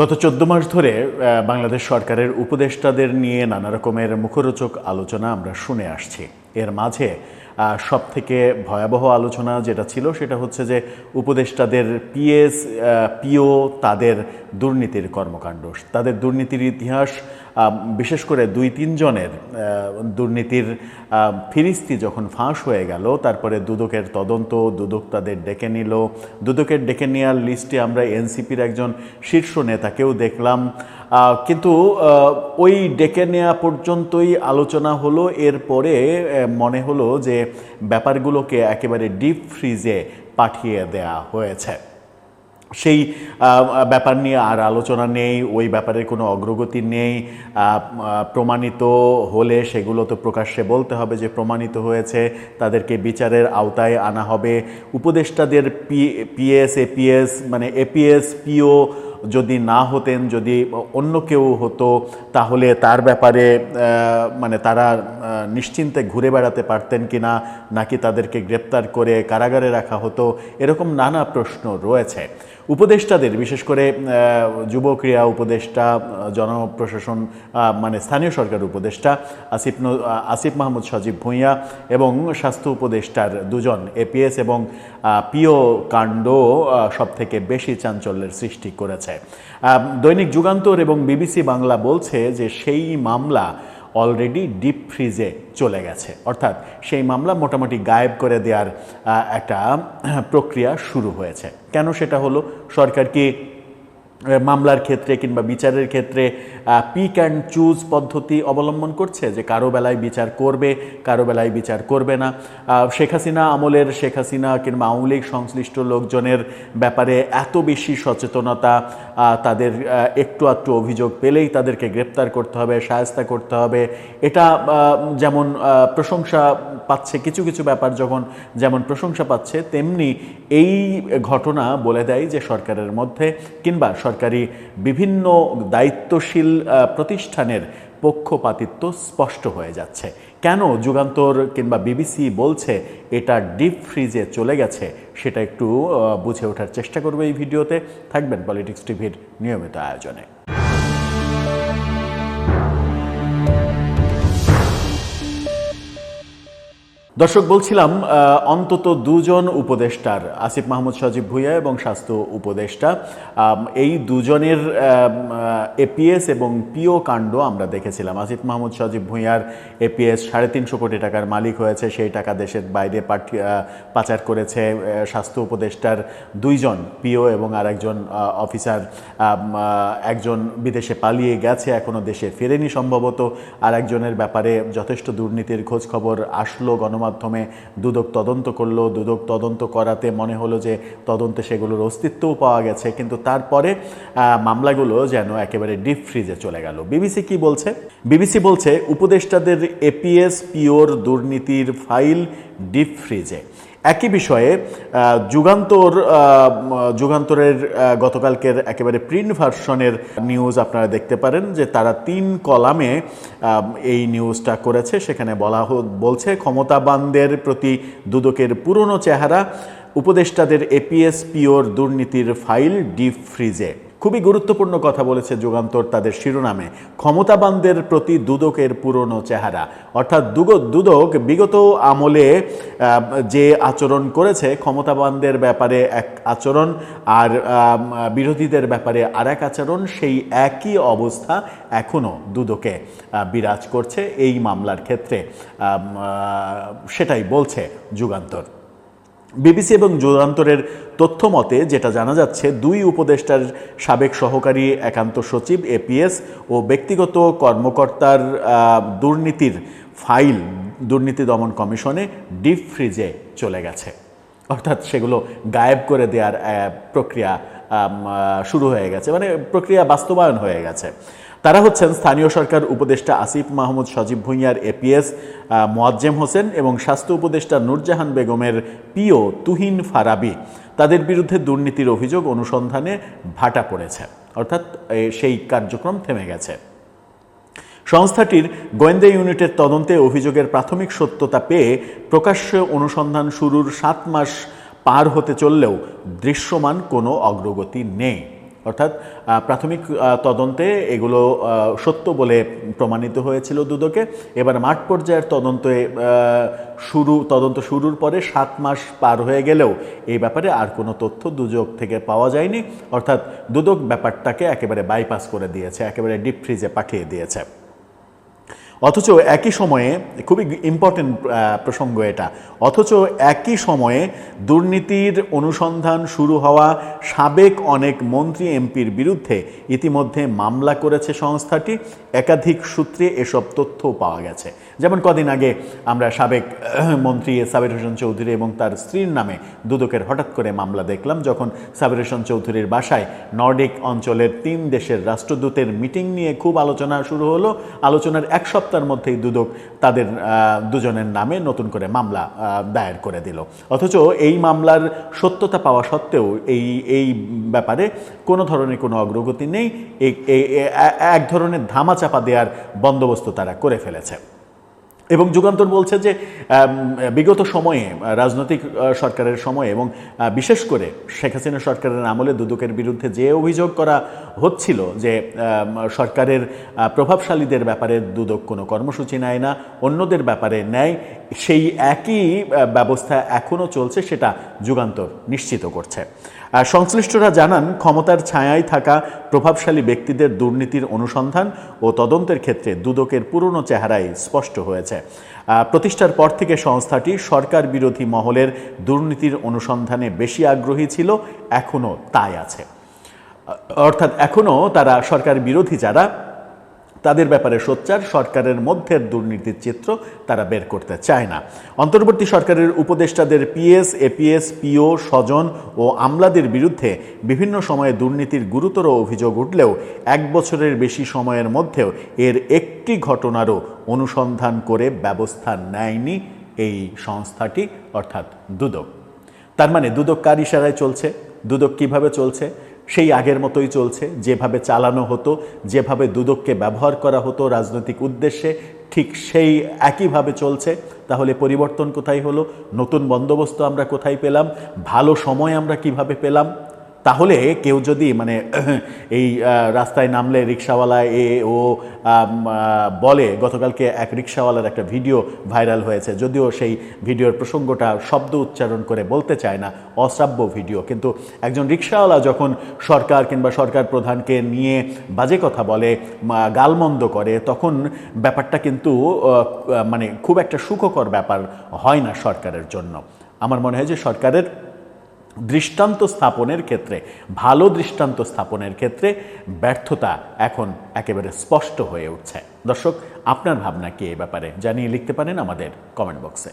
গত চোদ্দ মাস ধরে বাংলাদেশ সরকারের উপদেষ্টাদের নিয়ে নানা রকমের মুখরোচক আলোচনা আমরা শুনে আসছি। এর মাঝে সব থেকে ভয়াবহ আলোচনা যেটা ছিল সেটা হচ্ছে যে উপদেষ্টাদের পিএস পিও তাদের দুর্নীতির কর্মকাণ্ড। তাদের দুর্নীতির ইতিহাস বিশেষ করে দুই তিনজনের দুর্নীতির ফিরিস্তি যখন ফাঁস হয়ে গেল, তারপরে দুদকের তদন্ত, দুদক তাদের ডেকে নিল। দুদকের ডেকে নেওয়ার লিস্টে আমরা এনসিপির একজন শীর্ষ নেতাকেও দেখলাম। কিন্তু ওই ডেকে নেওয়া পর্যন্তই আলোচনা হলো। এরপরে মনে হলো যে ব্যাপারগুলোকে একেবারে ডিপ ফ্রিজে পাঠিয়ে দেয়া হয়েছে। সেই ব্যাপার নিয়ে আর আলোচনা নেই, ওই ব্যাপারের কোনো অগ্রগতি নেই। প্রমাণিত হলে সেগুলো তো প্রকাশ্যে বলতে হবে যে প্রমাণিত হয়েছে, তাদেরকে বিচারের আওতায় আনা হবে। উপদেষ্টাদের পি, পিএস, এপিএস মানে এপিএস, পিও যদি না হতেন, যদি অন্য কেউ হতো, তাহলে তার ব্যাপারে মানে তারা নিশ্চিন্তে ঘুরে বেড়াতে পারতেন কি না নাকি তাদেরকে গ্রেপ্তার করে কারাগারে রাখা হতো, এরকম নানা প্রশ্ন রয়েছে। উপদেষ্টাদের, বিশেষ করে যুব ক্রীড়া উপদেষ্টা জনপ্রশাসন মানে স্থানীয় সরকার উপদেষ্টা, আসিফ আসিফ মাহমুদ সজীব ভূঁইয়া এবং স্বাস্থ্য উপদেষ্টার দুজন, এপিএস এবং পিও কাণ্ড সব থেকে বেশি চাঞ্চল্যের সৃষ্টি করেছে। দৈনিক যুগান্তর এবং বিবিসি বাংলা বলছে যে সেই মামলা অলরেডি ডিপ ফ্রিজে চলে গেছে। অর্থাৎ সেই মামলা মোটামুটি গায়েব করে দেওয়ার একটা প্রক্রিয়া শুরু হয়েছে। কেন সেটা হলো? সরকার কি মামলার ক্ষেত্রে কিংবা বিচারের ক্ষেত্রে পিক অ্যান্ড চুজ পদ্ধতি অবলম্বন করছে যে কারও বেলায় বিচার করবে, কারও বেলায় বিচার করবে না। শেখ হাসিনা আমলের শেখ হাসিনা কিংবা আওয়ামী লীগ সংশ্লিষ্ট লোকজনের ব্যাপারে এত বেশি সচেতনতা তাদের একটু আধটু অভিযোগ পেলেই তাদেরকে গ্রেপ্তার করতে হবে, সায়স্তা করতে হবে। এটা যেমন প্রশংসা পাচ্ছে কিছু কিছু ব্যাপার যখন যেমন প্রশংসা পাচ্ছে, তেমনি এই ঘটনা বলে দেয় যে সরকারের মধ্যে কিংবা বিভিন্ন দায়িত্বশীল প্রতিষ্ঠানের পক্ষপাতিত্ব স্পষ্ট হয়ে যাচ্ছে। কেন যুগান্তর কিংবা বিবিসি বলছে এটা ডিপ ফ্রিজে চলে গেছে, সেটা একটু বুঝে ওঠার চেষ্টা করবে এই ভিডিওতে। থাকবেন পলিটিক্স টিভির নিয়মিত আয়োজনে। দর্শক বলছিলাম অন্তত দুজন উপদেষ্টার আসিফ মাহমুদ সজীব ভুইয়া এবং স্বাস্থ্য উপদেষ্টা। এই দুজনের এপিএস এবং পিও কাণ্ড আমরা দেখেছিলাম। আসিফ মাহমুদ সজীব ভুইয়ার এপিএস সাড়ে তিনশো কোটি টাকার মালিক হয়েছে সেই টাকা দেশের বাইরে পাচার করেছে স্বাস্থ্য উপদেষ্টার দুইজন পিও এবং আরেকজন আহ, অফিসার একজন বিদেশে পালিয়ে গেছে এখনও দেশে ফেরেনি সম্ভবত। আর একজনের ব্যাপারে যথেষ্ট দুর্নীতির খোঁজ খবর আসলো গণমাধ্যমে। দুদক তদন্ত করল, দুদক তদন্ত করাতে মনে হলো যে তদন্তে সেগুলোর অস্তিত্বও পাওয়া গেছে, কিন্তু তারপরে মামলাগুলো যেন একেবারে ডিপ ফ্রিজে চলে গেল। বিবিসি কি বলছে? বিবিসি বলছে, উপদেষ্টাদের এপিএস পিওর দুর্নীতির ফাইল ডিপ ফ্রিজে। একই বিষয়ে যুগান্তর যুগান্তরের গতকালকের একেবারে প্রিন্ট ভার্সনের নিউজ আপনারা দেখতে পারেন যে তারা তিন কলামে এই নিউজটা করেছে। সেখানে বলা বলছে, ক্ষমতাবানদের প্রতি দুদকের পুরনো চেহারা, উপদেষ্টাদের এপিএস পিওর দুর্নীতির ফাইল ডিপ ফ্রিজে খুবই গুরুত্বপূর্ণ কথা বলেছে যুগান্তর তাদের শিরোনামে। ক্ষমতাবানদের প্রতি দুদকের পুরনো চেহারা। অর্থাৎ দুগ- দুদক বিগত আমলে যে আচরণ করেছে, ক্ষমতাবানদের ব্যাপারে এক আচরণ আর বিরোধীদের ব্যাপারে আর এক আচরণ, সেই একই অবস্থা এখনও দুদকে বিরাজ করছে এই মামলার ক্ষেত্রে। সেটাই বলছে যুগান্তর। বিবিসি এবং যুগান্তরের তথ্য মতে যেটা জানা যাচ্ছে, দুই উপদেষ্টার সাবেক সহকারী একান্ত সচিব, এপিএস, ও ব্যক্তিগত কর্মকর্তার দুর্নীতির ফাইল, দুর্নীতি দমন কমিশনে ডিপ ফ্রিজে চলে গেছে। অর্থাৎ সেগুলো গায়েব করে দেওয়ার প্রক্রিয়া শুরু হয়ে গেছে। মানে প্রক্রিয়া বাস্তবায়ন হয়ে গেছে। তারা হচ্ছেন স্থানীয় সরকার উপদেষ্টা আসিফ মাহমুদ, সজীব ভুঁইয়ার এপিএস মোয়াজ্জেম হোসেন এবং স্বাস্থ্য উপদেষ্টা নুরজাহান বেগমের পিও তুহিন ফারাবি। তাদের বিরুদ্ধে দুর্নীতির অভিযোগ অনুসন্ধানে ভাটা পড়েছে। অর্থাৎ সেই কার্যক্রম থেমে গেছে। সংস্থাটির গোয়েন্দা ইউনিটের তদন্তে অভিযোগের প্রাথমিক সত্যতা পেয়ে প্রকাশ্য অনুসন্ধান শুরুর সাত মাস পার হতে চললেও দৃশ্যমান কোনো অগ্রগতি নেই। অর্থাৎ প্রাথমিক তদন্তে এগুলো সত্য বলে প্রমাণিত হয়েছিল দুদকে। এবার মাঠ পর্যায়ের তদন্তে শুরু, তদন্ত শুরুর পরে সাত মাস পার হয়ে গেলেও এই ব্যাপারে আর কোনো তথ্য দুদক থেকে পাওয়া যায়নি। অর্থাৎ দুদক ব্যাপারটাকে একেবারে বাইপাস করে দিয়েছে, একেবারে ডিপ ফ্রিজে পাঠিয়ে দিয়েছে। অথচ একই সময়ে খুবই ইম্পর্টেন্ট প্রসঙ্গ এটা। অথচ একই সময়ে দুর্নীতির অনুসন্ধান শুরু হওয়া সাবেক অনেক মন্ত্রী, এমপির বিরুদ্ধে ইতিমধ্যে মামলা করেছে সংস্থাটি। একাধিক সূত্রে এসব তথ্য পাওয়া গেছে। যেমন কদিন আগে আমরা সাবেক মন্ত্রী সাবির হোসেন চৌধুরী এবং তার স্ত্রীর নামে দুদকের হঠাৎ করে মামলা দেখলাম, যখন সাবির হোসেন চৌধুরীর বাসায় নর্ডিক অঞ্চলের তিন দেশের রাষ্ট্রদূতের মিটিং নিয়ে খুব আলোচনা শুরু হলো। আলোচনার এক সপ্তাহের মধ্যেই দুদক তাদের দুজনের নামে নতুন করে মামলা দায়ের করে দিল। অথচ এই মামলার সত্যতা পাওয়া সত্ত্বেও এই এই ব্যাপারে কোনো ধরনের কোনো অগ্রগতি নেই। এক ধরনের ধামাচাপা দেওয়ার বন্দোবস্ত তারা করে ফেলেছে। এবং যুগান্তর বলছে যে বিগত সময়ে রাজনৈতিক সরকারের সময়ে এবং বিশেষ করে শেখ হাসিনা সরকারের আমলে দুদকের বিরুদ্ধে যে অভিযোগ করা হচ্ছিল যে সরকারের প্রভাবশালীদের ব্যাপারে দুদক কোনো কর্মসূচি নেয় না, অন্যদের ব্যাপারে নেয়। সেই একই ব্যবস্থা এখনও চলছে, সেটা যুগান্তর নিশ্চিত করছে। সংশ্লিষ্টরা জানান, ক্ষমতার ছায়ায় থাকা প্রভাবশালী ব্যক্তিদের দুর্নীতির অনুসন্ধান ও তদন্তের ক্ষেত্রে দুদকের পুরনো চেহারাই স্পষ্ট হয়েছে। প্রতিষ্ঠার পর থেকে সংস্থাটি সরকার বিরোধী মহলের দুর্নীতির অনুসন্ধানে বেশি আগ্রহী ছিল এখনও তাই আছে। অর্থাৎ এখনও তারা সরকার বিরোধী যারা, তাদের ব্যাপারে সোচ্চার, সরকারের মধ্যের দুর্নীতির চিত্র তারা বের করতে চায় না। অন্তর্বর্তী সরকারের উপদেষ্টাদের পিএস, এপিএস, পিও, স্বজন ও আমলাদের বিরুদ্ধে বিভিন্ন সময়ে দুর্নীতির গুরুতর অভিযোগ উঠলেও এক বছরের বেশি সময়ের মধ্যেও এর একটি ঘটনারও অনুসন্ধান করে ব্যবস্থা নেয়নি এই সংস্থাটি, অর্থাৎ দুদক। তার মানে দুদক কার ইশারায় চলছে? দুদক কীভাবে চলছে? সেই আগের মতোই চলছে। যেভাবে চালানো হতো, যেভাবে দুদককে ব্যবহার করা হতো রাজনৈতিক উদ্দেশ্যে, ঠিক সেই একইভাবে চলছে। তাহলে পরিবর্তন কোথায় হলো? নতুন বন্দোবস্ত আমরা কোথায় পেলাম? ভালো সময় আমরা কীভাবে পেলাম? তাহলে কেউ যদি মানে এই রাস্তায় নামলে রিক্সাওয়ালা এ, ও বলে, গতকালকে এক রিক্সাওয়ালার একটা ভিডিও ভাইরাল হয়েছে, যদিও সেই ভিডিওর প্রসঙ্গটা শব্দ উচ্চারণ করে বলতে চায় না, অশ্রাব্য ভিডিও, কিন্তু একজন রিক্সাওয়ালা যখন সরকার কিংবা সরকার প্রধানকে নিয়ে বাজে কথা বলে গালমন্দ করে, তখন ব্যাপারটা কিন্তু মানে খুব একটা সুখকর ব্যাপার হয় না সরকারের জন্য। আমার মনে হয় যে সরকারের দৃষ্টান্ত স্থাপনের ক্ষেত্রে, ভালো দৃষ্টান্ত স্থাপনের ক্ষেত্রে ব্যর্থতা এখন একেবারে স্পষ্ট হয়ে উঠছে। দর্শক, আপনার ভাবনা কি এ ব্যাপারে জানিয়ে লিখতে পারেন আমাদের কমেন্ট বক্সে